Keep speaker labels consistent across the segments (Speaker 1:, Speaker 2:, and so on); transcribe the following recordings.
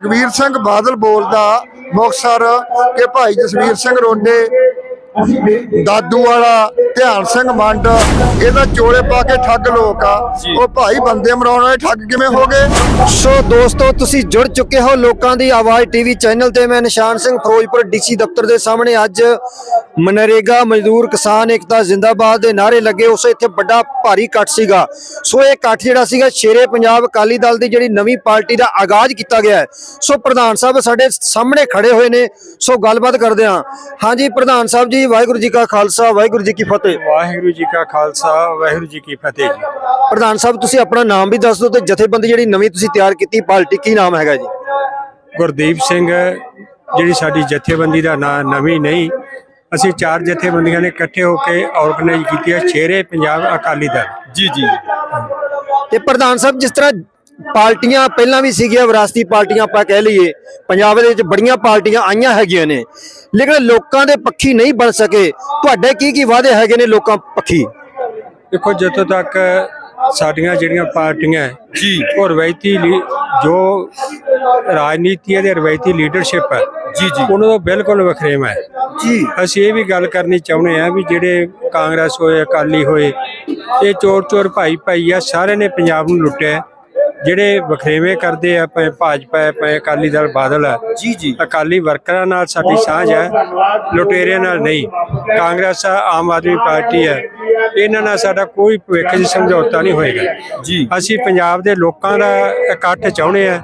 Speaker 1: ਸੁਖਬੀਰ ਸਿੰਘ ਬਾਦਲ ਬੋਲਦਾ ਮੁਕਤਸਰ ਕਿ ਭਾਈ ਜਸਵੀਰ ਸਿੰਘ ਰੋਡੇ ਦਾਦੂ ਵਾਲਾ ਧਿਆਨ ਸਿੰਘ ਮੰਡ ਇਹਦਾ ਚੋਲੇ ਪਾ ਕੇ ਠੱਗ ਲੋਕ ਆ। ਉਹ ਭਾਈ ਬੰਦੇ ਮਰਾਉਣ ਵਾਲੇ ਠੱਗ ਕਿਵੇਂ ਹੋ ਗਏ?
Speaker 2: ਸੋ ਦੋਸਤੋ ਤੁਸੀਂ ਜੁੜ ਚੁੱਕੇ ਹੋ ਲੋਕਾਂ ਦੀ ਆਵਾਜ਼ ਟੀਵੀ ਚੈਨਲ ਤੇ। ਮੈਂ ਨਿਸ਼ਾਨ ਸਿੰਘ ਫਿਰੋਜ਼ਪੁਰ ਡੀਸੀ ਦਫ਼ਤਰ ਦੇ ਸਾਹਮਣੇ ਅੱਜ ਮਨਰੇਗਾ ਮਜ਼ਦੂਰ ਕਿਸਾਨ ਏਕਤਾ ਜ਼ਿੰਦਾਬਾਦ ਦੇ ਨਾਰੇ ਲੱਗੇ। ਉਸ ਇੱਥੇ ਵੱਡਾ ਭਾਰੀ ਇਕੱਠ ਸੀਗਾ। ਸੋ ਇਹ ਇਕੱਠ ਜਿਹੜਾ ਸੀਗਾ ਸ਼ੇਰੇ ਪੰਜਾਬ ਅਕਾਲੀ ਦਲ ਦੀ ਜਿਹੜੀ ਨਵੀਂ ਪਾਰਟੀ ਦਾ ਆਗਾਜ਼ ਕੀਤਾ ਗਿਆ ਹੈ। ਸੋ ਪ੍ਰਧਾਨ ਸਾਹਿਬ ਸਾਡੇ ਸਾਹਮਣੇ ਖੜੇ ਹੋਏ ਨੇ। ਸੋ ਗੱਲਬਾਤ ਕਰਦੇ ਹਾਂ। ਹਾਂਜੀ ਪ੍ਰਧਾਨ ਸਾਹਿਬ ਜੀ ਵਾਹਿਗੁਰੂ ਜੀ ਕਾ ਖਾਲਸਾ ਵਾਹਿਗੁਰੂ ਜੀ ਕੀ ਫਤਿਹ।
Speaker 3: ਵਾਹਿਗੁਰੂ ਜੀ ਕਾ ਖਾਲਸਾ ਵਾਹਿਗੁਰੂ ਜੀ ਕੀ ਫਤਿਹ ਜੀ।
Speaker 2: ਪ੍ਰਧਾਨ ਸਾਹਿਬ ਤੁਸੀਂ ਆਪਣਾ ਨਾਮ ਵੀ ਦੱਸ ਦਿਓ ਤੇ ਜਥੇਬੰਦੀ ਜਿਹੜੀ ਨਵੀਂ ਤੁਸੀਂ ਤਿਆਰ ਕੀਤੀ ਪਾਰਟੀ ਕੀ ਨਾਮ ਹੈਗਾ ਜੀ?
Speaker 3: ਗੁਰਦੀਪ ਸਿੰਘ ਜਿਹੜੀ ਸਾਡੀ ਜਥੇਬੰਦੀ ਦਾ ਨਾਂ ਨਵੀਂ ਨਹੀਂ ਅਸੀਂ ਚਾਰ ਜਥੇਬੰਦੀਆਂ ਨੇ ਇਕੱਠੇ ਹੋ ਕੇ ਆਰਗੇਨਾਈਜ਼ ਕੀਤੀ ਹੈ ਸ਼ੇਰੇ ਪੰਜਾਬ ਅਕਾਲੀ ਦਲ।
Speaker 4: ਜੀ ਜੀ
Speaker 2: ਤੇ ਪ੍ਰਧਾਨ ਸਾਹਿਬ ਜਿਸ ਤਰ੍ਹਾਂ ਪਾਰਟੀਆਂ ਪਹਿਲਾਂ ਵੀ ਸੀਗੀਆਂ ਵਿਰਾਸਤੀ ਪਾਰਟੀਆਂ ਆਪਾਂ ਕਹਿ ਲਈਏ। ਪੰਜਾਬ ਦੇ ਵਿੱਚ ਬੜੀਆਂ ਪਾਰਟੀਆਂ ਆਈਆਂ ਹੈਗੀਆਂ ਨੇ। ਲੇਕਿਨ ਲੋਕਾਂ ਦੇ ਪੱਖੀ ਨਹੀਂ ਬਣ ਸਕੇ। ਤੁਹਾਡੇ ਕੀ ਕੀ ਵਾਅਦੇ ਹੈਗੇ ਨੇ ਲੋਕਾਂ ਪੱਖੀ?
Speaker 3: ਦੇਖੋ ਜਦੋਂ ਤੱਕ ਸਾਡੀਆਂ ਜਿਹੜੀਆਂ ਪਾਰਟੀਆਂ ਹੈ,
Speaker 4: ਜੀ।
Speaker 3: ਉਹ ਰਵਾਇਤੀ ਜੋ ਰਾਜਨੀਤੀ ਦੇ ਰਵਾਇਤੀ ਲੀਡਰਸ਼ਿਪ ਹੈ
Speaker 4: ਜੀ ਜੀ।
Speaker 3: ਉਹਨਾਂ ਤੋਂ ਬਿਲਕੁਲ ਵਖਰੇਵਾ ਹੈ
Speaker 2: ਜੀ।
Speaker 3: ਅਸੀਂ ਇਹ ਵੀ ਗੱਲ ਕਰਨੀ ਚਾਹੁੰਦੇ ਆ ਵੀ ਜਿਹੜੇ ਕਾਂਗਰਸ ਹੋਏ ਅਕਾਲੀ ਹੋਏ ਇਹ ਚੋਰ ਚੋਰ ਭਾਈ ਭਾਈ ਆ ਸਾਰੇ ਨੇ ਪੰਜਾਬ ਨੂੰ ਲੁੱਟਿਆ। ਜਿਹੜੇ ਵਖਰੇਵੇਂ ਕਰਦੇ ਆ ਭਾਵੇਂ ਭਾਜਪਾ ਹੈ ਭਾਵੇਂ ਅਕਾਲੀ ਦਲ ਬਾਦਲ ਹੈ
Speaker 4: ਜੀ ਜੀ।
Speaker 3: ਅਕਾਲੀ ਵਰਕਰਾਂ ਨਾਲ ਸਾਡੀ ਸਾਂਝ ਹੈ ਲੁਟੇਰਿਆਂ ਨਾਲ ਨਹੀਂ। ਕਾਂਗਰਸ ਆ, ਆਮ ਆਦਮੀ ਪਾਰਟੀ ਹੈ। ਇਹਨਾਂ ਨਾਲ ਸਾਡਾ ਕੋਈ ਭਵਿੱਖ ਦੀ ਸਮਝੌਤਾ ਨਹੀਂ ਹੋਏਗਾ।
Speaker 4: ਜੀ।
Speaker 3: ਅਸੀਂ ਪੰਜਾਬ ਦੇ ਲੋਕਾਂ ਦਾ ਇਕੱਠ ਚਾਹੁੰਦੇ ਆ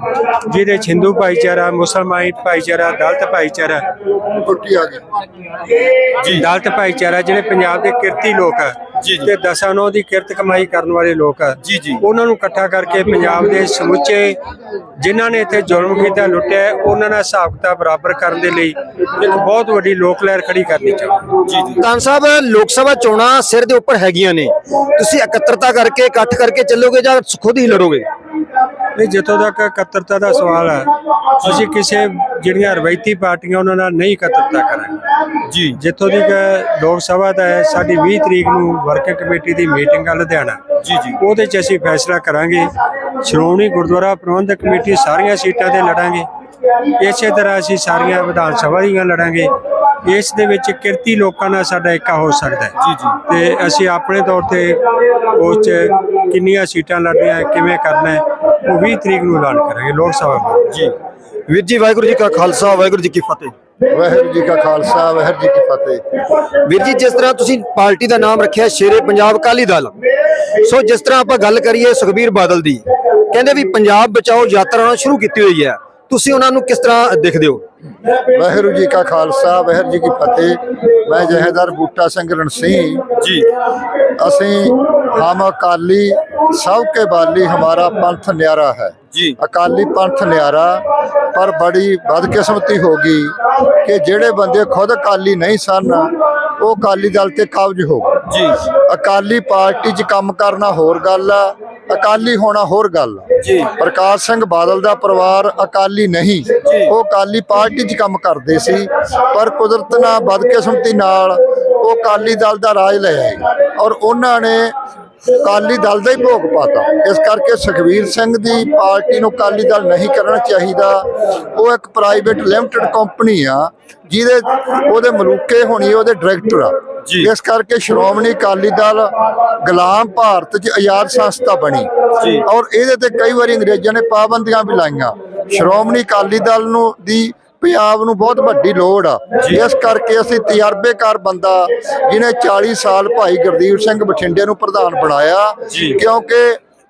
Speaker 3: ਜਿਹਦੇ 'ਚ ਹਿੰਦੂ ਭਾਈਚਾਰਾ ਮੁਸਲਮਾਨ ਭਾਈਚਾਰਾ ਦਲਿਤ ਭਾਈਚਾਰਾ
Speaker 1: ਛੁੱਟੀ ਆ ਗਈ।
Speaker 3: ਜੀ। ਦਲਿਤ ਭਾਈਚਾਰਾ ਜਿਹੜੇ ਪੰਜਾਬ ਦੇ ਕਿਰਤੀ ਲੋਕ ਆ। ਤੇ ਦਸਾਂ ਨੌ ਦੀ ਕਿਰਤ ਕਮਾਈ ਕਰਨ ਵਾਲੇ ਲੋਕ ਆ
Speaker 4: ਜੀ, ਜੀ।
Speaker 3: ਉਹਨਾਂ ਨੂੰ ਇਕੱਠਾ ਕਰਕੇ ਪੰਜਾਬ ਦੇ ਸਮੁੱਚੇ ਜਿਨ੍ਹਾਂ ਨੇ ਇੱਥੇ ਜ਼ੁਲਮ ਕੀਤਾ ਲੁੱਟਿਆ ਉਹਨਾਂ ਨਾਲ ਹਿਸਾਬ ਕਿਤਾਬ ਬਰਾਬਰ ਕਰਨ ਦੇ ਲਈ ਇੱਕ ਬਹੁਤ ਵੱਡੀ ਲੋਕ ਲਹਿਰ ਖੜੀ ਕਰਨੀ ਚਾਹੀਦੀ
Speaker 4: ਜੀ
Speaker 2: ਸਾਹਿਬ ਲੋਕ ਸਭਾ ਚੋਣਾਂ ਸਿਰ ਦੇ ਉੱਪਰ ਹੈਗੀਆਂ ਨੇ। ਤੁਸੀਂ ਇਕੱਤਰਤਾ ਕਰਕੇ ਇਕੱਠ ਕਰਕੇ ਚੱਲੋਗੇ ਜਾਂ ਖੁਦ ਹੀ ਲੜੋਗੇ?
Speaker 3: ਇਹ ਜਿੱਥੋਂ ਤੱਕ ਇਕੱਤਰਤਾ ਦਾ ਸਵਾਲ ਹੈ ਅਸੀਂ ਕਿਸੇ ਜਿਹੜੀਆਂ ਰਵਾਇਤੀ ਪਾਰਟੀਆਂ ਉਹਨਾਂ ਨਾਲ ਨਹੀਂ ਇਕੱਤਰਤਾ ਕਰਾਂਗੇ।
Speaker 4: ਜੀ।
Speaker 3: ਜਿੱਥੋਂ ਦੀ ਲੋਕ ਸਭਾ ਦਾ ਹੈ ਸਾਡੀ 20 ਤਰੀਕ ਨੂੰ ਵਰਕਿੰਗ ਕਮੇਟੀ ਦੀ ਮੀਟਿੰਗ ਆ ਲੁਧਿਆਣਾ।
Speaker 4: ਜੀ ਜੀ।
Speaker 3: ਉਹਦੇ 'ਚ ਅਸੀਂ ਫੈਸਲਾ ਕਰਾਂਗੇ ਸ਼੍ਰੋਮਣੀ ਗੁਰਦੁਆਰਾ ਪ੍ਰਬੰਧਕ ਕਮੇਟੀ ਸਾਰੀਆਂ ਸੀਟਾਂ ਤੇ ਲੜਾਂਗੇ। ਇਸੇ ਤਰ੍ਹਾਂ ਅਸੀਂ ਸਾਰੀਆਂ ਵਿਧਾਨ ਸਭਾ ਦੀਆਂ ਲੜਾਂਗੇ। ਇਸ ਦੇ ਵਿੱਚ ਕਿਰਤੀ ਲੋਕਾਂ ਨਾਲ ਸਾਡਾ ਏਕਾ ਹੋ ਸਕਦਾ ਹੈ।
Speaker 4: ਜੀ ਜੀ।
Speaker 3: ਤੇ ਅਸੀਂ ਆਪਣੇ ਤੌਰ ਤੇ ਉਸ 'ਚ ਕਿੰਨੀਆਂ ਸੀਟਾਂ ਲੜਨੀਆਂ ਕਿਵੇਂ ਕਰਨਾ ਹੈ ਉਹ 20 ਤਰੀਕ ਨੂੰ ਐਲਾਨ ਕਰਾਂਗੇ ਲੋਕ ਸਭਾ ਵਿੱਚ
Speaker 4: ਜੀ।
Speaker 2: ਵੀਰ ਜੀ ਵਾਹਿਗੁਰੂ ਜੀ ਕਾ ਖਾਲਸਾ ਵਾਹਿਗੁਰੂ ਜੀ ਕੀ ਫਤਿਹ।
Speaker 1: ਵਾਹਿਗੁਰੂ ਜੀ ਕਾ ਖਾਲਸਾ ਵਾਹਿਗੁਰੂ ਜੀ ਕੀ ਫਤਿਹ।
Speaker 2: ਵੀਰ ਜੀ ਜਿਸ ਤਰ੍ਹਾਂ ਤੁਸੀਂ ਪਾਰਟੀ ਦਾ ਨਾਮ ਰੱਖਿਆ ਸ਼ੇਰੇ ਪੰਜਾਬ ਅਕਾਲੀ ਦਲ। ਸੋ ਜਿਸ ਤਰ੍ਹਾਂ ਆਪਾਂ ਗੱਲ ਕਰੀਏ ਸੁਖਬੀਰ ਬਾਦਲ ਦੀ ਕਹਿੰਦੇ ਵੀ ਪੰਜਾਬ ਬਚਾਓ ਯਾਤਰਾ ਸ਼ੁਰੂ ਕੀਤੀ ਹੋਈ ਹੈ। ਤੁਸੀਂ ਉਹਨਾਂ ਨੂੰ ਕਿਸ ਤਰ੍ਹਾਂ ਦੇਖਦੇ ਹੋ?
Speaker 1: ਵਾਹਿਗੁਰੂ ਜੀ ਕਾ ਖਾਲਸਾ ਵਾਹਿਗੁਰੂ ਜੀ ਕੀ ਫਤਿਹ। ਮੈਂ ਜਹੇਦਾਰ ਬੂਟਾ ਸਿੰਘ ਰਣਸੀਂਹ
Speaker 4: ਜੀ।
Speaker 1: ਅਸੀਂ ਹਮ ਅਕਾਲੀ ਸਭ ਕੇ ਬਾਲੀ ਹਮਾਰਾ ਪੰਥ ਨਿਆਰਾ ਹੈ।
Speaker 4: ਜੀ।
Speaker 1: ਅਕਾਲੀ ਪੰਥ ਨਿਆਰਾ ਪਰ ਬੜੀ ਬਦਕਿਸਮਤੀ ਹੋ ਗਈ ਕਿ ਜਿਹੜੇ ਬੰਦੇ ਖੁਦ ਅਕਾਲੀ ਨਹੀਂ ਸਨ ਉਹ ਅਕਾਲੀ ਦਲ ਤੇ ਕਬਜ਼ ਹੋ ਗਏ।
Speaker 4: ਜੀ।
Speaker 1: ਅਕਾਲੀ ਪਾਰਟੀ 'ਚ ਕੰਮ ਕਰਨਾ ਹੋਰ ਗੱਲ ਆ ਅਕਾਲੀ ਹੋਣਾ ਹੋਰ ਗੱਲ
Speaker 4: ਜੀ।
Speaker 1: ਪ੍ਰਕਾਸ਼ ਸਿੰਘ ਬਾਦਲ ਦਾ ਪਰਿਵਾਰ ਅਕਾਲੀ ਨਹੀਂ। ਉਹ ਅਕਾਲੀ ਪਾਰਟੀ 'ਚ ਕੰਮ ਕਰਦੇ ਸੀ ਪਰ ਕੁਦਰਤ ਨਾਲ ਬਦਕਿਸਮਤੀ ਨਾਲ ਉਹ ਅਕਾਲੀ ਦਲ ਦਾ ਰਾਜ ਲੈ ਆਏ ਔਰ ਉਹਨਾਂ ਨੇ ਅਕਾਲੀ ਦਲ ਦਾ ਹੀ ਭੋਗ ਪਾਤਾ। ਇਸ ਕਰਕੇ ਸੁਖਵੀਰ ਸਿੰਘ ਦੀ ਪਾਰਟੀ ਨੂੰ ਅਕਾਲੀ ਦਲ ਨਹੀਂ ਕਰਨਾ ਚਾਹੀਦਾ। ਉਹ ਇੱਕ ਪ੍ਰਾਈਵੇਟ ਲਿਮਟਿਡ ਕੰਪਨੀ ਆ ਜਿਹਦੇ ਉਹਦੇ ਮਲੂਕੇ ਹੋਣੀ ਉਹਦੇ ਡਾਇਰੈਕਟਰ ਆ। ਇਸ ਕਰਕੇ ਸ਼੍ਰੋਮਣੀ ਅਕਾਲੀ ਦਲ ਗੁਲਾਮ ਭਾਰਤ 'ਚ ਆਜ਼ਾਦ ਸੰਸਥਾ ਬਣੀ। ਔਰ ਇਹਦੇ ਤੇ ਕਈ ਵਾਰੀ ਅੰਗਰੇਜ਼ਾਂ ਨੇ ਪਾਬੰਦੀਆਂ ਵੀ ਲਾਈਆਂ। ਸ਼੍ਰੋਮਣੀ ਅਕਾਲੀ ਦਲ ਨੂੰ ਦੀ ਪੰਜਾਬ ਨੂੰ ਬਹੁਤ ਵੱਡੀ ਲੋੜ ਆ। ਇਸ ਕਰਕੇ ਅਸੀਂ ਤਜਰਬੇਕਾਰ ਬੰਦਾ ਜਿਹਨੇ 40 ਸਾਲ ਭਾਈ ਗੁਰਦੀਪ ਸਿੰਘ ਬਠਿੰਡੇ ਨੂੰ ਪ੍ਰਧਾਨ ਬਣਾਇਆ। ਕਿਉਂਕਿ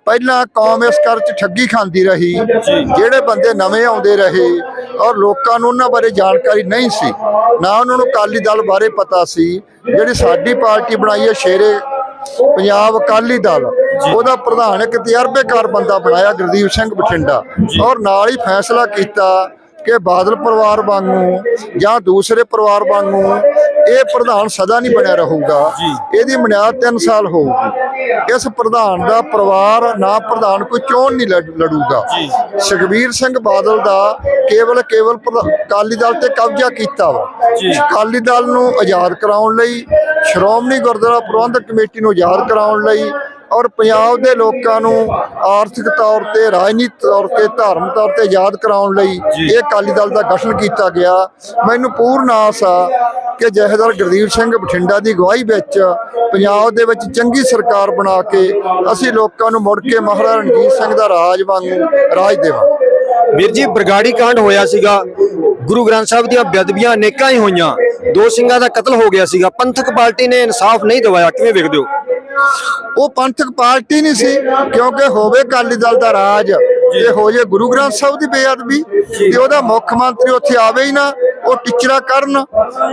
Speaker 1: ਪਹਿਲਾਂ ਕੌਮ ਇਸ ਕਰ ਚ ਠੱਗੀ ਖਾਂਦੀ ਰਹੀ। ਜਿਹੜੇ ਬੰਦੇ ਨਵੇਂ ਆਉਂਦੇ ਰਹੇ ਔਰ ਲੋਕਾਂ ਨੂੰ ਉਹਨਾਂ ਬਾਰੇ ਜਾਣਕਾਰੀ ਨਹੀਂ ਸੀ ਨਾ ਉਹਨਾਂ ਨੂੰ ਅਕਾਲੀ ਦਲ ਬਾਰੇ ਪਤਾ ਸੀ। ਜਿਹੜੀ ਸਾਡੀ ਪਾਰਟੀ ਬਣਾਈ ਹੈ ਸ਼ੇਰੇ ਪੰਜਾਬ ਅਕਾਲੀ ਦਲ ਉਹਦਾ ਪ੍ਰਧਾਨ ਇੱਕ ਤਜਰਬੇਕਾਰ ਬੰਦਾ ਬਣਾਇਆ ਗੁਰਦੀਪ ਸਿੰਘ ਬਠਿੰਡਾ। ਔਰ ਨਾਲ ਹੀ ਫੈਸਲਾ ਕੀਤਾ ਕਿ ਬਾਦਲ ਪਰਿਵਾਰ ਵਾਂਗੂ ਜਾਂ ਦੂਸਰੇ ਪਰਿਵਾਰ ਵਾਂਗੂ ਇਹ ਪ੍ਰਧਾਨ ਸਦਾ ਨਹੀਂ ਬਣਿਆ ਰਹੂਗਾ। ਇਹਦੀ ਬੁਨਿਆਦ 3 ਸਾਲ ਹੋਊਗੀ। ਇਸ ਪ੍ਰਧਾਨ ਦਾ ਪਰਿਵਾਰ ਨਾ ਪ੍ਰਧਾਨ ਕੋਈ ਚੋਣ ਨਹੀਂ ਲੜ- ਲੜੂਗਾ। ਸੁਖਬੀਰ ਸਿੰਘ ਬਾਦਲ ਦਾ ਕੇਵਲ ਕੇਵਲ ਅਕਾਲੀ ਦਲ ਤੇ ਕਬਜ਼ਾ ਕੀਤਾ ਵਾ। ਅਕਾਲੀ ਦਲ ਨੂੰ ਆਜ਼ਾਦ ਕਰਾਉਣ ਲਈ ਸ਼੍ਰੋਮਣੀ ਗੁਰਦੁਆਰਾ ਪ੍ਰਬੰਧਕ ਕਮੇਟੀ ਨੂੰ ਆਜ਼ਾਦ ਕਰਾਉਣ ਲਈ ਔਰ ਪੰਜਾਬ ਦੇ ਲੋਕਾਂ ਨੂੰ ਆਰਥਿਕ ਤੌਰ ਤੇ ਰਾਜਨੀਤਿਕ ਤੌਰ ਤੇ ਧਾਰਮਿਕ ਤੌਰ ਤੇ ਯਾਦ ਕਰਾਉਣ ਲਈ ਇਹ ਅਕਾਲੀ ਦਲ ਦਾ ਗਠਨ ਕੀਤਾ ਗਿਆ। ਮੈਨੂੰ ਪੂਰਨ ਆਸ ਆ ਕਿ ਜਥੇਦਾਰ ਗੁਰਦੀਪ ਸਿੰਘ ਬਠਿੰਡਾ ਦੀ ਅਗਵਾਈ ਵਿੱਚ ਪੰਜਾਬ ਦੇ ਵਿੱਚ ਚੰਗੀ ਸਰਕਾਰ ਬਣਾ ਕੇ ਅਸੀਂ ਲੋਕਾਂ ਨੂੰ ਮੁੜ ਕੇ ਮਹਾਰਾਜਾ ਰਣਜੀਤ ਸਿੰਘ ਦਾ ਰਾਜ ਵਾਂਗੂ ਰਾਜ ਦੇਵਾਂਗੇ।
Speaker 2: ਵੀਰ ਜੀ ਬਰਗਾੜੀ ਕਾਂਡ ਹੋਇਆ ਸੀਗਾ। ਗੁਰੂ ਗ੍ਰੰਥ ਸਾਹਿਬ ਦੀਆਂ ਬੇਅਦਬੀਆਂ ਅਨੇਕਾਂ ਹੀ ਹੋਈਆਂ। ਦੋ ਸਿੰਘਾਂ ਦਾ ਕਤਲ ਹੋ ਗਿਆ ਸੀਗਾ। ਪੰਥਕ ਪਾਰਟੀ ਨੇ ਇਨਸਾਫ ਨਹੀਂ ਦਿਵਾਇਆ। ਕਿਵੇਂ ਵੇਖਦੇ ਹੋ?
Speaker 1: ਉਹ ਪੰਥਕ ਪਾਰਟੀ ਨਹੀਂ ਸੀ ਕਿਉਂਕਿ ਹੋਵੇ ਅਕਾਲੀ ਦਲ ਦਾ ਰਾਜ ਤੇ ਹੋ ਜੇ ਗੁਰੂ ਗ੍ਰੰਥ ਸਾਹਿਬ ਦੀ ਬੇਅਦਬੀ ਤੇ ਉਹਦਾ ਮੁੱਖ ਮੰਤਰੀ ਉੱਥੇ ਆਵੇ ਹੀ ਨਾ ਉਹ ਟਿਚਰਾ ਕਰਨ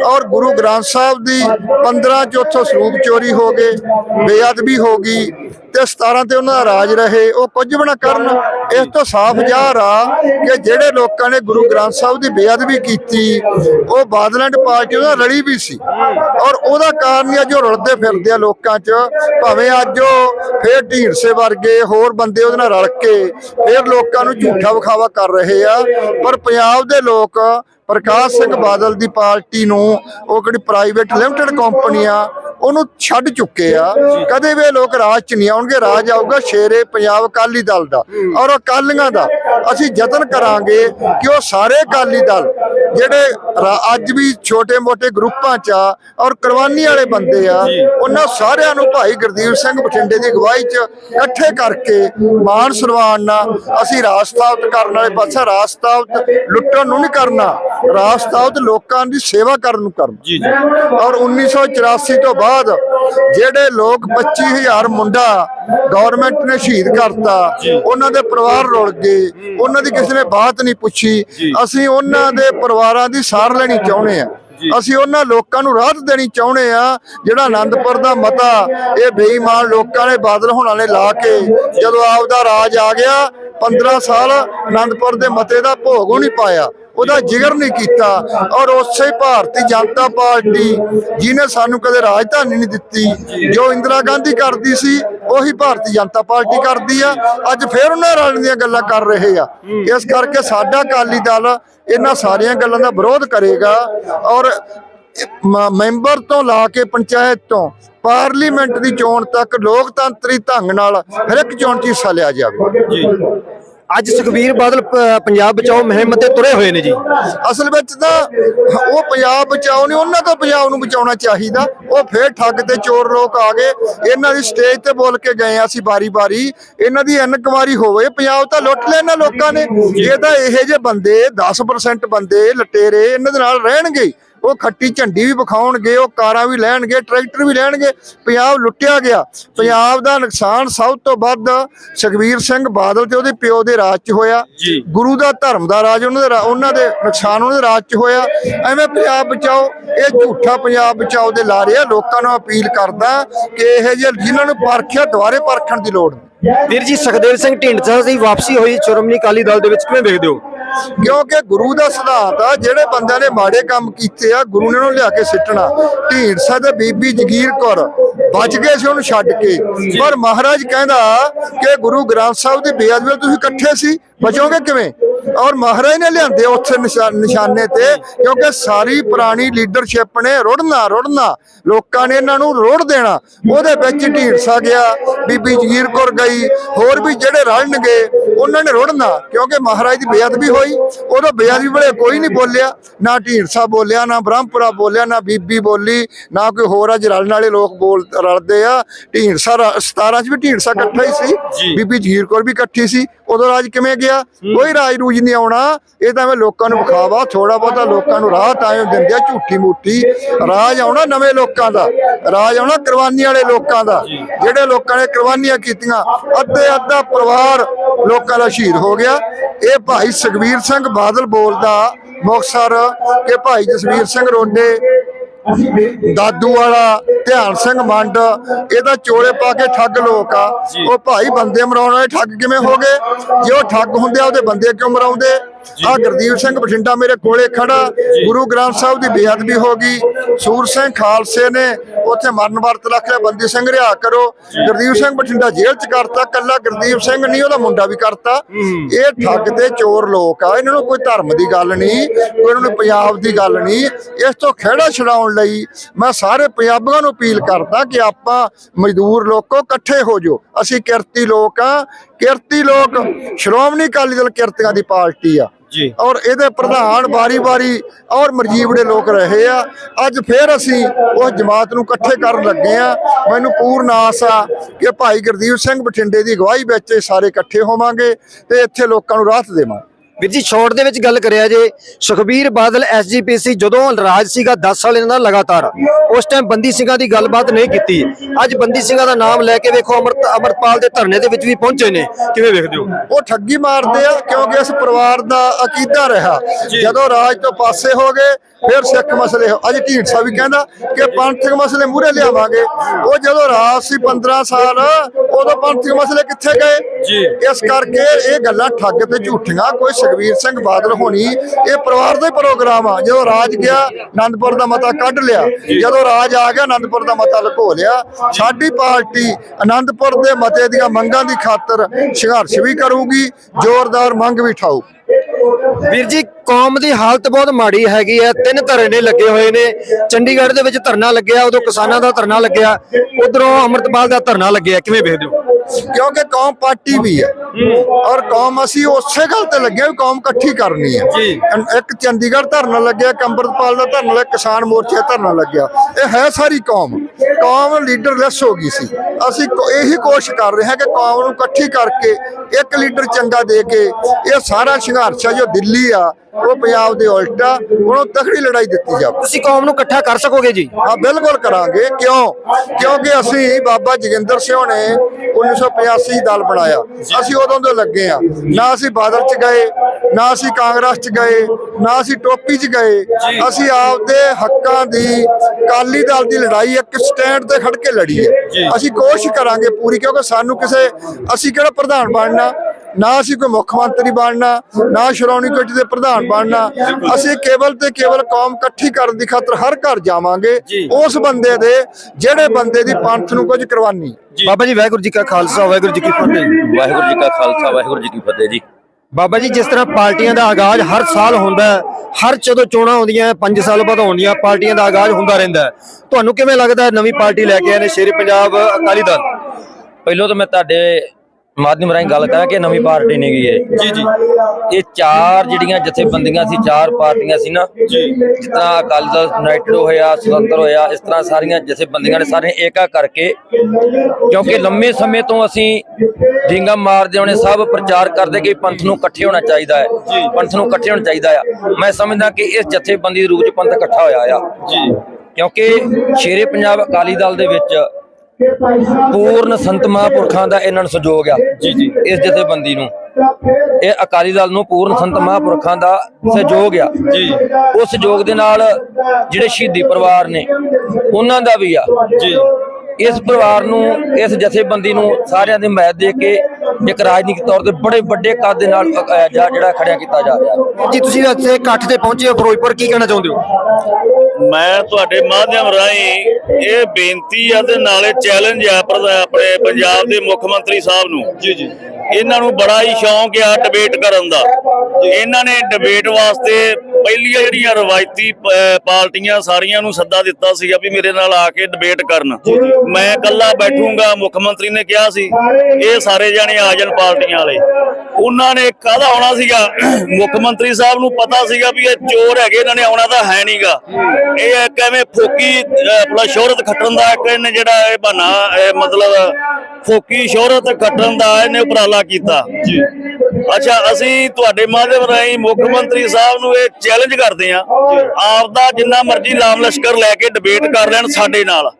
Speaker 1: ਔਰ ਗੁਰੂ ਗ੍ਰੰਥ ਸਾਹਿਬ ਦੀ 15 ਚ ਉੱਥੋਂ ਸਰੂਪ ਚੋਰੀ ਹੋ ਗਏ ਬੇਅਦਬੀ ਹੋ ਗਈ ਤੇ 17 ਤੇ ਉਹਨਾਂ ਦਾ ਰਾਜ ਰਹੇ ਉਹ ਕੁਝ ਵੀ ਨਾ ਕਰਨ ਇਸ ਤੋਂ ਸਾਫ਼ ਜ਼ਾਹਰ ਆ ਕਿ ਜਿਹੜੇ ਲੋਕਾਂ ਨੇ ਗੁਰੂ ਗ੍ਰੰਥ ਸਾਹਿਬ ਦੀ ਬੇਅਦਬੀ ਕੀਤੀ, ਉਹ ਬਾਦਲੈਂਡ ਪਾਰਟੀ ਉਹਨਾਂ ਨਾਲ ਰਲੀ ਵੀ ਸੀ। ਔਰ ਉਹਦਾ ਕਾਰਨ ਹੀ ਅੱਜ ਉਹ ਰੁਲਦੇ ਫਿਰਦੇ ਆ ਲੋਕਾਂ 'ਚ, ਭਾਵੇਂ ਅੱਜ ਉਹ ਫੇਰ ਢੀਂਡਸੇ ਵਰਗੇ ਹੋਰ ਬੰਦੇ ਉਹਦੇ ਨਾਲ ਰਲ ਕੇ ਫੇਰ ਲੋਕਾਂ ਨੂੰ ਝੂਠਾ ਵਿਖਾਵਾ ਕਰ ਰਹੇ ਆ। ਪਰ ਪੰਜਾਬ ਦੇ ਲੋਕ ਪ੍ਰਕਾਸ਼ ਸਿੰਘ ਬਾਦਲ ਦੀ ਪਾਰਟੀ ਨੂੰ, ਉਹ ਕਿਹੜੀ ਪ੍ਰਾਈਵੇਟ ਲਿਮਟਿਡ ਕੰਪਨੀ ਆ ਉਹਨੂੰ ਛੱਡ ਚੁੱਕੇ ਆ। ਕਦੇ ਵੀ ਲੋਕ ਰਾਜ ਚ ਨਹੀਂ ਆਉਣਗੇ ਰਾਜ ਆਊਗਾ ਸ਼ੇਰੇ ਪੰਜਾਬ ਅਕਾਲੀ ਦਲ ਦਾ ਔਰ ਅਕਾਲੀਆਂ ਦਾ। ਅਸੀਂ ਯਤਨ ਕਰਾਂਗੇ ਕਿ ਉਹ ਸਾਰੇ ਅਕਾਲੀ ਦਲ ਜਿਹੜੇ ਅੱਜ ਵੀ ਛੋਟੇ-ਮੋਟੇ ਗਰੁੱਪਾਂ ਚ ਆ ਔਰ ਕੁਰਬਾਨੀ ਵਾਲੇ ਬੰਦੇ ਆ ਉਹਨਾਂ ਸਾਰਿਆਂ ਨੂੰ ਭਾਈ ਗੁਰਦੀਪ ਸਿੰਘ ਬਠਿੰਡੇ ਦੀ ਅਗਵਾਈ ਚ ਇਕੱਠੇ ਕਰਕੇ ਮਾਨ ਸਨਮਾਨ ਨਾਲ ਅਸੀਂ ਰਾਜ ਸਥਾਪਿਤ ਕਰਨ ਵਾਲੇ ਪਾਸੇ ਰਾਜ ਸਥਾਪਿਤ ਲੁੱਟਣ ਨੂੰ ਨਹੀਂ ਕਰਨਾ ਰਾਜ ਸਥਾਪਿਤ ਲੋਕਾਂ ਦੀ ਸੇਵਾ ਕਰਨ ਨੂੰ ਕਰਨਾ।
Speaker 2: ਜੀ ਜੀ।
Speaker 1: ਔਰ 1984 ਤੋਂ ਬਾਅਦ ਜਿਹੜੇ ਲੋਕ 25000 ਮੁੰਡਾ ਗਵਰਨਮੈਂਟ ਨੇ ਸ਼ਹੀਦ ਕਰਤਾ ਉਹਨਾਂ ਦੇ ਪਰਿਵਾਰ ਰੁਲ ਗਏ ਉਹਨਾਂ ਦੀ ਕਿਸੇ ਨੇ ਬਾਤ ਨਹੀਂ ਪੁੱਛੀ। ਅਸੀਂ ਉਹਨਾਂ ਦੇ ਪਰਿਵਾਰਾਂ ਦੀ ਸਾਰ ਲੈਣੀ ਚਾਹੁੰਦੇ ਆ ਅਸੀਂ ਉਹਨਾਂ ਲੋਕਾਂ ਨੂੰ ਰਾਹਤ ਦੇਣੀ ਚਾਹੁੰਦੇ ਆ ਜਿਹੜਾ ਆਨੰਦਪੁਰ ਦਾ ਮਤਾ ਇਹ ਬੇਈਮਾਨ ਲੋਕਾਂ ਨੇ ਬਾਦਲ ਹੋਣਾ ਨੇ ਲਾ ਕੇ ਜਦੋਂ ਆਪਦਾ ਰਾਜ ਆ ਗਿਆ 15 ਸਾਲ ਆਨੰਦਪੁਰ ਦੇ ਮਤੇ ਦਾ ਭੋਗ ਨਹੀਂ ਪਾਇਆ। ਉਹਦਾ ਜ਼ਿਕਰ ਨਹੀਂ ਕੀਤਾ ਔਰ ਉਸੇ ਭਾਰਤੀ ਜਨਤਾ ਪਾਰਟੀ ਜਿਹਨੇ ਸਾਨੂੰ ਕਦੇ ਰਾਜਧਾਨੀ ਨਹੀਂ ਦਿੱਤੀ, ਜੋ ਇੰਦਰਾ ਗਾਂਧੀ ਕਰਦੀ ਸੀ, ਉਹੀ ਭਾਰਤੀ ਜਨਤਾ ਪਾਰਟੀ ਕਰਦੀ ਆ। ਅੱਜ ਫੇਰ ਉਹਨਾਂ ਰਲਣ ਦੀਆਂ ਗੱਲਾਂ ਕਰ ਰਹੇ ਆ। ਇਸ ਕਰਕੇ ਸਾਡਾ ਅਕਾਲੀ ਦਲ ਇਹਨਾਂ ਸਾਰੀਆਂ ਗੱਲਾਂ ਦਾ ਵਿਰੋਧ ਕਰੇਗਾ ਔਰ ਮ- ਮੈਂਬਰ ਤੋਂ ਲਾ ਕੇ ਪੰਚਾਇਤ ਤੋਂ ਪਾਰਲੀਮੈਂਟ ਦੀ ਚੋਣ ਤੱਕ ਲੋਕਤੰਤਰੀ ਢੰਗ ਨਾਲ ਹਰ ਇੱਕ ਚੋਣ 'ਚ ਹਿੱਸਾ ਲਿਆ ਜਾਵੇ।
Speaker 2: ਜੀ। ਅੱਜ ਸੁਖਬੀਰ ਬਾਦਲ ਪੰਜਾਬ ਬਚਾਓ ਮੁਹਿੰਮ ਤੇ ਤੁਰੇ ਹੋਏ ਨੇ ਜੀ।
Speaker 1: ਅਸਲ ਵਿੱਚ ਤਾਂ ਉਹ ਪੰਜਾਬ ਬਚਾਓ ਨਹੀਂ, ਉਹਨਾਂ ਤੋਂ ਪੰਜਾਬ ਨੂੰ ਬਚਾਉਣਾ ਚਾਹੀਦਾ। ਉਹ ਫੇਰ ਠੱਗ ਤੇ ਚੋਰ ਲੋਕ ਆ ਗਏ। ਇਹਨਾਂ ਦੀ ਸਟੇਜ ਤੇ ਬੋਲ ਕੇ ਗਏ ਆ ਅਸੀਂ ਬਾਰੀ-ਬਾਰੀ ਇਹਨਾਂ ਦੀ ਇਨਕੁਆਰੀ ਹੋਵੇ, ਪੰਜਾਬ ਤਾਂ ਲੁੱਟ ਲਿਆ ਇਹਨਾਂ ਲੋਕਾਂ ਨੇ। ਇਹ ਤਾਂ ਇਹੋ ਜਿਹੇ ਬੰਦੇ 10% ਬੰਦੇ ਲਟੇਰੇ ਇਹਨਾਂ ਦੇ ਨਾਲ ਰਹਿਣਗੇ। ਉਹ ਖੱਟੀ ਝੰਡੀ ਵੀ ਵਿਖਾਉਣਗੇ ਉਹ ਕਾਰਾਂ ਵੀ ਲੈਣਗੇ ਟਰੈਕਟਰ ਵੀ ਲੈਣਗੇ ਪੰਜਾਬ ਲੁੱਟਿਆ ਗਿਆ। ਪੰਜਾਬ ਦਾ ਨੁਕਸਾਨ ਸਭ ਤੋਂ ਵੱਧ ਸੁਖਬੀਰ ਸਿੰਘ ਬਾਦਲ ਤੇ ਉਹਦੇ ਪਿਓ ਦੇ ਰਾਜ 'ਚ ਹੋਇਆ। ਗੁਰੂ ਦਾ ਧਰਮ ਦਾ ਰਾਜ ਉਹਨਾਂ ਦੇ ਉਹਨਾਂ ਦੇ ਨੁਕਸਾਨ ਉਹਨਾਂ ਦੇ ਰਾਜ 'ਚ ਹੋਇਆ। ਐਵੇਂ ਪੰਜਾਬ ਬਚਾਓ ਇਹ ਝੂਠਾ ਪੰਜਾਬ ਬਚਾਓ ਦੇ ਲਾ ਰਿਹਾ ਲੋਕਾਂ ਨੂੰ ਅਪੀਲ ਕਰਦਾ ਕਿ ਇਹ ਜਿਹੇ ਜਿਨ੍ਹਾਂ ਨੂੰ ਪਰਖਿਆ ਦੁਬਾਰੇ ਪਰਖਣ ਦੀ ਲੋੜ
Speaker 2: ਵੀਰ ਜੀ ਸੁਖਦੇਵ ਸਿੰਘ ਢੀਂਡਸਾ ਦੀ ਵਾਪਸੀ ਹੋਈ। ਸ਼੍ਰੋਮਣੀ ਅਕਾਲੀ ਦਲ ਦੇ ਵਿੱਚ ਕਿਵੇਂ ਵੇਖਦੇ ਹੋ?
Speaker 1: ਕਿਉਂਕਿ ਗੁਰੂ ਦਾ ਸਿਧਾਂਤ ਆ, ਜਿਹੜੇ ਬੰਦਿਆਂ ਨੇ ਮਾੜੇ ਕੰਮ ਕੀਤੇ ਆ, ਗੁਰੂ ਨੇ ਉਹਨੂੰ ਲਿਆ ਕੇ ਸਿੱਟਣਾ। ਢੀਂਡਸਾ ਤੇ ਬੀਬੀ ਜਗੀਰ ਕੌਰ ਬਚ ਗਏ ਸੀ ਉਹਨੂੰ ਛੱਡ ਕੇ। ਪਰ ਮਹਾਰਾਜ ਕਹਿੰਦਾ ਕਿ ਗੁਰੂ ਗ੍ਰੰਥ ਸਾਹਿਬ ਦੀ ਬੇਅਦਬੀ ਤੁਸੀਂ ਇਕੱਠੇ ਸੀ, ਬਚੋਗੇ ਕਿਵੇਂ? ਔਰ ਮਹਾਰਾਜ ਨੇ ਲਿਆਂਦੇ ਉੱਥੇ ਨਿਸ਼ਾ- ਨਿਸ਼ਾਨੇ ਤੇ ਕਿਉਂਕਿ ਸਾਰੀ ਪੁਰਾਣੀ ਲੀਡਰਸ਼ਿਪ ਨੇ ਰੁੜਨਾ ਰੁੜਨਾ ਲੋਕਾਂ ਨੇ ਇਹਨਾਂ ਨੂੰ ਰੋੜ ਦੇਣਾ। ਉਹਦੇ ਵਿੱਚ ਢੀਂਡਸਾ ਗਿਆ ਬੀਬੀ ਜਗੀਰ ਕੌਰ ਗਈ ਹੋਰ ਵੀ ਜਿਹੜੇ ਰਲਣਗੇ ਉਹਨਾਂ ਨੇ ਰੁੜਨਾ ਕਿਉਂਕਿ ਮਹਾਰਾਜ ਦੀ ਬੇਅਦਬੀ ਹੋਈ ਉਦੋਂ ਬੇਅਦਬੀ ਵੇਲੇ ਕੋਈ ਨਹੀਂ ਬੋਲਿਆ ਨਾ ਢੀਂਡਸਾ ਬੋਲਿਆ ਨਾ ਬ੍ਰਹਮਪੁਰਾ ਬੋਲਿਆ ਨਾ ਬੀਬੀ ਬੋਲੀ ਨਾ ਕੋਈ ਹੋਰ ਅੱਜ ਰਲਣ ਵਾਲੇ ਲੋਕ ਬੋਲ ਰਲਦੇ ਆ। ਢੀਂਡਸਾ ਰਾ- 17 ਚ ਵੀ ਢੀਂਡਸਾ ਇਕੱਠਾ ਹੀ ਸੀ। ਬੀਬੀ ਜਗੀਰ ਕੌਰ ਵੀ ਇਕੱਠੀ ਸੀ। ਉਦੋਂ ਰਾਜ ਕਿਵੇਂ ਗਿਆ? ਕੋਈ ਰਾਜ ਰੂਜ ਨਹੀਂ ਆਉਣਾ। ਇਹ ਤਾਂ ਐਵੇਂ ਲੋਕਾਂ ਨੂੰ ਵਿਖਾਵਾ ਥੋੜਾ ਬਹੁਤਾ ਲੋਕਾਂ ਨੂੰ ਰਾਹਤ ਆਏ ਦਿੰਦੇ ਆ ਝੂਠੀ ਮੂਠੀ ਰਾਜ ਆਉਣਾ ਨਵੇਂ ਲੋਕਾਂ ਦਾ। ਰਾਜ ਆਉਣਾ ਕੁਰਬਾਨੀ ਵਾਲੇ ਲੋਕਾਂ ਦਾ। ਜਿਹੜੇ ਲੋਕਾਂ ਨੇ ਕੁਰਬਾਨੀਆਂ ਕੀਤੀਆਂ ਅੱਧੇ ਅੱਧਾ ਪਰਿਵਾਰ ਲੋਕਾਂ ਦਾ ਸ਼ਹੀਦ ਹੋ ਗਿਆ। ਇਹ ਭਾਈ ਸੁਖਬੀਰ ਸਿੰਘ ਬਾਦਲ ਬੋਲਦਾ ਮੁਕਤਸਰ ਕਿ ਭਾਈ ਜਸਵੀਰ ਸਿੰਘ ਰੋਡੇ ਦਾਦੂ ਵਾਲਾ ਧਿਆਨ ਸਿੰਘ ਮੰਡ ਇਹ ਤਾਂ ਚੋਲੇ ਪਾ ਕੇ ਠੱਗ ਲੋਕ ਆ। ਉਹ ਭਾਈ ਬੰਦੇ ਮਰਾਉਣ ਵਾਲੇ ਠੱਗ ਕਿਵੇਂ ਹੋ ਗਏ? ਜੇ ਉਹ ਠੱਗ ਹੁੰਦੇ ਆ ਉਹਦੇ ਬੰਦੇ ਕਿਉਂ ਮਰਾਉਂਦੇ? ਆ ਗੁਰਦੀਪ ਸਿੰਘ ਬਠਿੰਡਾ ਮੇਰੇ ਕੋਲੇ ਖੜਾ। ਗੁਰੂ ਗ੍ਰੰਥ ਸਾਹਿਬ ਦੀ ਬੇਅਦਬੀ ਹੋ ਗਈ। ਸੂਰ ਸਿੰਘ ਖਾਲਸੇ ਨੇ ਉੱਥੇ ਮਰਨ ਵਰਤ ਰੱਖ ਲਿਆ। ਬੰਦੀ ਸਿੰਘ ਰਿਹਾ ਕਰੋ। ਗੁਰਦੀਪ ਸਿੰਘ ਬਠਿੰਡਾ ਜੇਲ੍ਹ ਚ ਕਰਤਾ। ਕੱਲਾ ਗੁਰਦੀਪ ਸਿੰਘ ਨਹੀਂ ਉਹਦਾ ਮੁੰਡਾ ਵੀ ਕਰਤਾ। ਇਹ ਠੱਗ ਤੇ ਚੋਰ ਲੋਕ ਆ। ਇਹਨਾਂ ਨੂੰ ਕੋਈ ਧਰਮ ਦੀ ਗੱਲ ਨਹੀਂ ਕੋਈ ਇਹਨਾਂ ਨੂੰ ਪੰਜਾਬ ਦੀ ਗੱਲ ਨਹੀਂ। ਇਸ ਤੋਂ ਖਿਹੜਾ ਛਡਾਉਣ ਲਈ ਮੈਂ ਸਾਰੇ ਪੰਜਾਬੀਆਂ ਨੂੰ ਅਪੀਲ ਕਰਦਾ ਕਿ ਆਪਾਂ ਮਜ਼ਦੂਰ ਲੋਕੋ ਇਕੱਠੇ ਹੋ ਜਾਓ। ਅਸੀਂ ਕਿਰਤੀ ਲੋਕ ਆ। ਕਿਰਤੀ ਲੋਕ ਸ਼੍ਰੋਮਣੀ ਅਕਾਲੀ ਦਲ ਕਿਰਤੀਆਂ ਦੀ ਪਾਰਟੀ ਆ।
Speaker 2: ਜੀ।
Speaker 1: ਔਰ ਇਹਦੇ ਪ੍ਰਧਾਨ ਵਾਰੀ-ਵਾਰੀ ਔਰ ਮਰਜੀਵੜੇ ਲੋਕ ਰਹੇ ਆ। ਅੱਜ ਫੇਰ ਅਸੀਂ ਉਸ ਜਮਾਤ ਨੂੰ ਇਕੱਠੇ ਕਰਨ ਲੱਗੇ ਆ। ਮੈਨੂੰ ਪੂਰਨ ਆਸ ਆ ਕਿ ਭਾਈ ਗੁਰਦੀਪ ਸਿੰਘ ਬਠਿੰਡੇ ਦੀ ਅਗਵਾਈ ਵਿੱਚ ਇਹ ਸਾਰੇ ਇਕੱਠੇ ਹੋਵਾਂਗੇ ਤੇ ਇੱਥੇ ਲੋਕਾਂ ਨੂੰ ਰਾਹਤ ਦੇਵਾਂਗੇ।
Speaker 2: ਵੀਰ ਜੀ ਸ਼ਾਰਟ ਦੇ ਵਿੱਚ ਗੱਲ ਕਰਿਆ ਜੇ ਸੁਖਬੀਰ ਬਾਦਲ ਐਸਜੀਪੀਸੀ ਜਦੋਂ ਰਾਜ ਸੀਗਾ 10 ਸਾਲ ਇਹਨਾਂ ਦਾ ਲਗਾਤਾਰ। ਉਸ ਟਾਈਮ ਬੰਦੀ ਸਿੰਘਾਂ ਦੀ ਗੱਲਬਾਤ ਨਹੀਂ ਕੀਤੀ। ਅੱਜ ਬੰਦੀ ਸਿੰਘਾਂ ਦਾ ਨਾਮ ਲੈ ਕੇ ਵੇਖੋ ਅਮਰਤ ਅਮਰਪਾਲ ਦੇ ਧਰਨੇ ਦੇ ਵਿੱਚ ਵੀ ਪਹੁੰਚੇ ਨੇ। ਕਿਵੇਂ ਵੇਖਦੇ ਹੋ?
Speaker 1: ਉਹ ਠੱਗੀ ਮਾਰਦੇ ਆ ਕਿਉਂਕਿ ਇਸ ਪਰਿਵਾਰ ਦਾ ਅਕੀਦਾ ਰਿਹਾ। ਜਦੋਂ ਰਾਜ ਤੋਂ ਪਾਸੇ ਹੋ ਗਏ ਫਿਰ ਸਿੱਖ ਮਸਲੇ ਅੱਜ ਢੀਂਡਸਾ ਵੀ ਕਹਿੰਦਾ ਕਿ ਪੰਥਕ ਮਸਲੇ ਮੂਹਰੇ ਲਿਆਵਾਂਗੇ। ਉਹ ਜਦੋਂ ਰਾਜ ਸੀ 15 ਸਾਲ ਉਦੋਂ ਪੰਥਕ ਮਸਲੇ ਕਿੱਥੇ ਗਏ। ਇਸ ਕਰਕੇ ਇਹ ਗੱਲਾਂ ਠੱਗ ਤੇ ਝੂਠੀਆਂ ਕੋਈ ਸੁਖਬੀਰ ਸਿੰਘ ਬਾਦਲ ਹੋਣੀ ਇਹ ਪਰਿਵਾਰ ਦਾ ਪ੍ਰੋਗਰਾਮ ਆ। ਜਦੋਂ ਰਾਜ ਗਿਆ ਆਨੰਦਪੁਰ ਦਾ ਮਤਾ ਕੱਢ ਲਿਆ। ਜਦੋਂ ਰਾਜ ਆ ਗਿਆ ਆਨੰਦਪੁਰ ਦਾ ਮਤਾ ਲੁਕੋ ਲਿਆ। ਸਾਡੀ ਪਾਰਟੀ ਆਨੰਦਪੁਰ ਦੇ ਮਤੇ ਦੀਆਂ ਮੰਗਾਂ ਦੀ ਖਾਤਰ ਸੰਘਰਸ਼ ਵੀ ਕਰੂਗੀ, ਜ਼ੋਰਦਾਰ ਮੰਗ ਵੀ ਠਾਊ
Speaker 2: ਵੀਰ ਜੀ, ਕੌਮ ਦੀ ਹਾਲਤ ਬਹੁਤ ਮਾੜੀ ਹੈਗੀ ਹੈ। ਤਿੰਨ ਧਰਨੇ ਲੱਗੇ ਹੋਏ ਨੇ। ਚੰਡੀਗੜ੍ਹ ਦੇ ਵਿੱਚ ਧਰਨਾ ਲੱਗਿਆ, ਉਦੋਂ ਕਿਸਾਨਾਂ ਦਾ ਧਰਨਾ ਲੱਗਿਆ। ਉਧਰੋਂ ਅਮਰਤਪਾਲ ਦਾ ਧਰਨਾ ਲੱਗਿਆ। ਕਿਵੇਂ ਵੇਖਦੇ ਹੋ?
Speaker 1: ਕਿਉਂਕਿ ਕੌਮ ਪਾਰਟੀ ਵੀ ਹੈ। ਔਰ ਕੌਮ ਅਸੀਂ ਉਸੇ ਗੱਲ ਤੇ ਲੱਗੇ ਵੀ ਕੌਮ ਇਕੱਠੀ ਕਰਨੀ ਹੈ। ਇੱਕ ਚੰਡੀਗੜ੍ਹ ਧਰਨਾ ਲੱਗਿਆ ਇੱਕ ਅੰਮ੍ਰਿਤਪਾਲ ਦਾ ਧਰਨਾ ਲੱਗਿਆ ਕਿਸਾਨ ਮੋਰਚੇ ਧਰਨਾ ਲੱਗਿਆ। ਇਹ ਹੈ ਸਾਰੀ ਕੌਮ। ਕੌਮ ਲੀਡਰਲੈਸ ਹੋ ਗਈ ਸੀ। ਅਸੀਂ ਇਹੀ ਕੋਸ਼ਿਸ਼ ਕਰ ਰਹੇ ਹਾਂ ਕਿ ਕੌਮ ਨੂੰ ਇਕੱਠੀ ਕਰਕੇ ਇੱਕ ਲੀਡਰ ਚੰਗਾ ਦੇ ਕੇ ਇਹ ਸਾਰਾ ਸੰਘਰਸ਼ ਆ ਜੋ ਦਿੱਲੀ ਆ ਉਹ ਪੰਜਾਬ ਦੇ ਉਲਟਾ ਉਹਨੂੰ ਤਕੜੀ ਲੜਾਈ ਦਿੱਤੀ ਜਾਵੇ।
Speaker 2: ਤੁਸੀਂ ਕੌਮ ਨੂੰ ਇਕੱਠਾ ਕਰ ਸਕੋਗੇ ਜੀ?
Speaker 1: ਹਾਂ ਬਿਲਕੁਲ ਕਰਾਂਗੇ। ਕਿਉਂ? ਕਿਉਂਕਿ ਅਸੀਂ ਬਾਬਾ ਜੋਗਿੰਦਰ ਸਿੰਘ ਨੇ 1985 ਦਲ ਬਣਾਇਆ। ਅਸੀਂ ਉਦੋਂ ਦੇ ਲੱਗੇ ਆ ਨਾ ਅਸੀਂ ਬਾਦਲ ਚ ਗਏ ਨਾ ਅਸੀਂ ਕਾਂਗਰਸ ਚ ਗਏ ਨਾ ਅਸੀਂ ਟੋਪੀ ਚ ਗਏ। ਅਸੀਂ ਆਪਦੇ ਹੱਕਾਂ ਦੀ ਕਾਲੀ ਦਲ ਦੀ ਲੜਾਈ ਇੱਕ ਸਟੈਂਡ ਤੇ ਖੜ ਕੇ ਲੜੀ ਹੈ। ਅਸੀਂ ਕੋਸ਼ਿਸ਼ ਕਰਾਂਗੇ ਪੂਰੀ ਕਿਉਂਕਿ ਸਾਨੂੰ ਕਿਸੇ ਅਸੀਂ ਕਿਹੜਾ ਪ੍ਰਧਾਨ ਬਣਨਾ? ਨਾ ਅਸੀਂ ਕੋਈ ਮੁੱਖ ਮੰਤਰੀ ਬਣਨਾ ਨਾ ਸ਼੍ਰੋਮਣੀ ਕਮੇਟੀ ਦੇ ਪ੍ਰਧਾਨ ਬਣਨਾ ਅਸੀਂ ਕੇਵਲ ਤੇ ਕੇਵਲ ਕੌਮ ਇਕੱਠੀ ਕਰਨ ਦੀ ਖਾਤਰ ਹਰ ਘਰ ਜਾਵਾਂਗੇ ਉਸ ਬੰਦੇ ਦੇ ਜਿਹੜੇ ਬੰਦੇ ਦੀ ਪੰਥ ਨੂੰ ਕੁਝ ਕਰਵਾਨੀ।
Speaker 2: ਬਾਬਾ ਜੀ ਵਾਹਿਗੁਰੂ ਜੀ ਕਾ ਖਾਲਸਾ ਵਾਹਿਗੁਰੂ ਜੀ ਕੀ ਫਤਿਹ।
Speaker 4: ਵਾਹਿਗੁਰੂ ਜੀ ਕਾ ਖਾਲਸਾ ਵਾਹਿਗੁਰੂ ਜੀ ਕੀ ਫਤਿਹ ਜੀ।
Speaker 2: ਬਾਬਾ ਜੀ ਜਿਸ ਤਰ੍ਹਾਂ ਪਾਰਟੀਆਂ ਦਾ ਆਗਾਜ਼ ਹਰ ਸਾਲ ਹੁੰਦਾ ਹਰ ਜਦੋਂ ਚੋਣਾਂ ਆਉਂਦੀਆਂ 5 ਸਾਲ ਬਾਅਦ ਆਉਂਦੀਆਂ ਪਾਰਟੀਆਂ ਦਾ ਆਗਾਜ਼ ਹੁੰਦਾ ਰਹਿੰਦਾ ਤੁਹਾਨੂੰ ਕਿਵੇਂ ਲੱਗਦਾ ਹੈ ਨਵੀਂ ਪਾਰਟੀ ਲੈ ਕੇ ਆਏ ਨੇ ਸ਼ੇਰੇ ਪੰਜਾਬ ਅਕਾਲੀ ਦਲ?
Speaker 4: ਪਹਿਲਾਂ ਤਾਂ ਮੈਂ ਤੁਹਾਡੇ ਮਾਧਿਅਮ ਰਾਹੀਂ ਗੱਲ ਕਰਾਂ ਕਿ ਨਵੀਂ ਪਾਰਟੀ ਨਹੀਂ ਗਈ ਹੈ
Speaker 2: ਜੀ ਜੀ।
Speaker 4: ਇਹ ਚਾਰ ਜਿਹੜੀਆਂ ਜਥੇਬੰਦੀਆਂ ਸੀ ਚਾਰ ਪਾਰਟੀਆਂ ਸੀ ਨਾ
Speaker 2: ਜੀ।
Speaker 4: ਜਿਸ ਤਰ੍ਹਾਂ ਅਕਾਲੀ ਦਲ ਯੂਨਾਈਟਿਡ ਹੋਇਆ ਸੁਤੰਤਰ ਹੋਇਆ ਇਸ ਤਰ੍ਹਾਂ ਸਾਰੀਆਂ ਜਥੇਬੰਦੀਆਂ ਨੇ ਸਾਰੇ ਏਕਾ ਕਰਕੇ ਕਿਉਂਕਿ ਲੰਮੇ ਸਮੇਂ ਤੋਂ ਅਸੀਂ ਢੀਂਗਾ ਮਾਰਦੇ ਹੋਣੇ ਸਭ ਪ੍ਰਚਾਰ ਕਰਦੇ ਕਿ ਪੰਥ ਨੂੰ ਇਕੱਠੇ ਹੋਣਾ ਚਾਹੀਦਾ ਹੈ। ਪੰਥ ਨੂੰ ਇਕੱਠੇ ਹੋਣਾ ਚਾਹੀਦਾ ਆ। ਮੈਂ ਸਮਝਦਾ ਕਿ ਇਸ ਜਥੇਬੰਦੀ ਦੇ ਰੂਪ ਚ ਪੰਥ ਇਕੱਠਾ ਹੋਇਆ ਆ।
Speaker 2: ਜੀ।
Speaker 4: ਕਿਉਂਕਿ ਸ਼ੇਰੇ ਪੰਜਾਬ ਅਕਾਲੀ ਦਲ ਦੇ ਵਿੱਚ ਪੂਰਨ ਸੰਤ ਮਹਾਂਪੁਰਖਾਂ ਦਾ ਇਹਨਾਂ ਨੂੰ ਸਹਿਯੋਗ ਆ
Speaker 2: ਜੀ ਜੀ।
Speaker 4: ਇਸ ਜਥੇਬੰਦੀ ਨੂੰ। ਇਹ ਅਕਾਲੀ ਦਲ ਨੂੰ ਪੂਰਨ ਸੰਤ ਮਹਾਂਪੁਰਖਾਂ ਦਾ ਸਹਿਯੋਗ ਆ।
Speaker 2: ਜੀ।
Speaker 4: ਉਸ ਸਹਿਯੋਗ ਦੇ ਨਾਲ ਜਿਹੜੇ ਸ਼ਹੀਦੀ ਪਰਿਵਾਰ ਨੇ ਉਹਨਾਂ ਦਾ ਵੀ ਆ।
Speaker 2: ਜੀ।
Speaker 4: ਇਸ ਪਰਿਵਾਰ ਨੂੰ ਇਸ ਜਥੇਬੰਦੀ ਨੂੰ ਸਾਰਿਆਂ ਦੀ ਹਮਾਇਤ ਦੇ ਕੇ ਇੱਕ ਰਾਜਨੀਤਿਕ ਤੌਰ ਤੇ ਬੜੇ ਵੱਡੇ ਕੱਦ ਦੇ ਨਾਲ ਜਿਹੜਾ ਖੜਿਆ ਕੀਤਾ ਜਾ ਰਿਹਾ।
Speaker 2: ਜੀ ਤੁਸੀਂ ਇੱਥੇ ਇਕੱਠ ਤੇ ਪਹੁੰਚੇ ਹੋ ਫਿਰੋਜ਼ਪੁਰ ਕੀ ਕਹਿਣਾ ਚਾਹੁੰਦੇ ਹੋ?
Speaker 5: ਮੈਂ ਤੁਹਾਡੇ ਮਾਧਿਅਮ ਰਾਹੀਂ ਇਹ ਬੇਨਤੀ ਆ ਤੇ ਨਾਲੇ ਚੈਲੰਜ ਆ ਆਪਣੇ ਪੰਜਾਬ ਦੇ ਮੁੱਖ ਮੰਤਰੀ ਸਾਹਿਬ ਨੂੰ।
Speaker 2: ਜੀ ਜੀ।
Speaker 5: ਇਹਨਾਂ ਨੂੰ ਬੜਾ ਹੀ ਸ਼ੌਂਕ ਆ ਡਿਬੇਟ ਕਰਨ ਦਾ। ਇਹਨਾਂ ਨੇ ਡਿਬੇਟ ਵਾਸਤੇ ਪਹਿਲੀਆਂ ਜਿਹੜੀਆਂ ਰਵਾਇਤੀ ਪਾਰਟੀਆਂ ਸਾਰੀਆਂ ਨੂੰ ਸੱਦਾ ਦਿੱਤਾ ਸੀਗਾ ਵੀ ਮੇਰੇ ਨਾਲ ਆ ਕੇ ਡਿਬੇਟ ਕਰਨ। ਮੈਂ ਇਕੱਲਾ ਬੈਠੂੰਗਾ ਮੁੱਖ ਮੰਤਰੀ ਨੇ ਕਿਹਾ ਸੀ ਇਹ ਸਾਰੇ ਜਾਣੇ ਆ ਜਾਣ ਪਾਰਟੀਆਂ ਵਾਲੇ। ਉਹਨਾਂ ਨੇ ਕਾਹਦਾ ਆਉਣਾ ਸੀਗਾ ਮੁੱਖ ਮੰਤਰੀ ਸਾਹਿਬ ਨੂੰ ਪਤਾ ਸੀਗਾ ਵੀ ਇਹ ਚੋਰ ਹੈਗੇ ਇਹਨਾਂ ਨੇ ਆਉਣਾ ਤਾਂ ਹੈ ਨਹੀਂਗਾ ਇਹ ਇੱਕ ਐਵੇਂ ਫੋਕੀ ਆਪਣਾ ਸ਼ੋਹਰਤ ਖੱਟਣ ਦਾ ਇੱਕ ਇਹਨੇ ਜਿਹੜਾ ਇਹ ਬਹਾਨਾ ਇਹ ਮਤਲਬ ਫੋਕੀ ਸ਼ੋਹਰਤ ਖੱਟਣ ਦਾ ਇਹਨੇ ਉਪਰਾਲਾ ਕੀਤਾ। ਜੀ। ਅੱਛਾ ਅਸੀਂ ਤੁਹਾਡੇ ਮਾਧਿਅਮ ਰਾਹੀਂ ਮੁੱਖ ਮੰਤਰੀ ਸਾਹਿਬ ਨੂੰ ਇਹ ਚੈਲੰਜ ਕਰਦੇ ਆ। ਆਪ ਦਾ ਜਿੰਨਾ ਮਰਜ਼ੀ ਲਾਮ ਲਸ਼ਕਰ ਲੈ ਕੇ ਡਿਬੇਟ ਕਰ ਲੈਣ ਸਾਡੇ ਨਾਲ।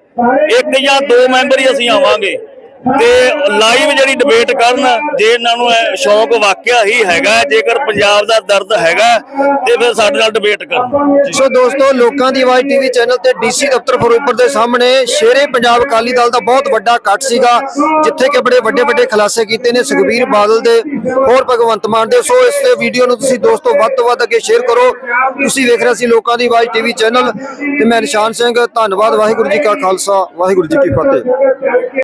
Speaker 5: ਇੱਕ ਜਾਂ ਦੋ ਮੈਂਬਰ ਹੀ ਅਸੀਂ ਆਵਾਂਗੇ। ਤੇ ਲਾਈਵ ਜਿਹੜੀ ਡਿਬੇਟ ਕਰਨ, ਜੇ ਇਹਨਾਂ ਨੂੰ ਸ਼ੌਕ ਵਾਕਿਆ ਹੀ ਹੈਗਾ, ਜੇਕਰ ਪੰਜਾਬ ਦਾ ਦਰਦ ਹੈਗਾ, ਤੇ ਫਿਰ ਸਾਡੇ ਨਾਲ ਡਿਬੇਟ ਕਰਨ।
Speaker 2: ਸੋ ਦੋਸਤੋ, ਲੋਕਾਂ ਦੀ ਆਵਾਜ਼ ਟੀਵੀ ਚੈਨਲ ਤੇ ਡੀਸੀ ਦਫ਼ਤਰ ਫਿਰੋਜ਼ਪੁਰ ਦੇ ਸਾਹਮਣੇ, ਸ਼ੇਰੇ ਪੰਜਾਬ ਅਕਾਲੀ ਦਲ ਦਾ ਬਹੁਤ ਵੱਡਾ ਇਕੱਠ ਸੀਗਾ, ਜਿੱਥੇ ਕਿ ਬੜੇ ਵੱਡੇ ਵੱਡੇ ਖੁਲਾਸੇ ਕੀਤੇ ਨੇ ਸੁਖਬੀਰ ਬਾਦਲ ਦੇ, ਹੋਰ ਭਗਵੰਤ ਮਾਨ ਦੇ। ਸੋ ਇਸ ਵੀਡੀਓ ਨੂੰ ਤੁਸੀਂ ਦੋਸਤੋ ਵੱਧ ਤੋਂ ਵੱਧ ਅੱਗੇ ਸ਼ੇਅਰ ਕਰੋ। ਤੁਸੀਂ ਵੇਖ ਰਹੇ ਸੀ ਲੋਕਾਂ ਦੀ ਆਵਾਜ਼ ਟੀਵੀ ਚੈਨਲ, ਤੇ ਮੈਂ ਨਿਸ਼ਾਨ ਸਿੰਘ, ਧੰਨਵਾਦ, ਵਾਹਿਗੁਰੂ ਜੀ ਕਾ ਖਾਲਸਾ, ਵਾਹਿਗੁਰੂ ਜੀ ਕੀ ਫਤਿਹ।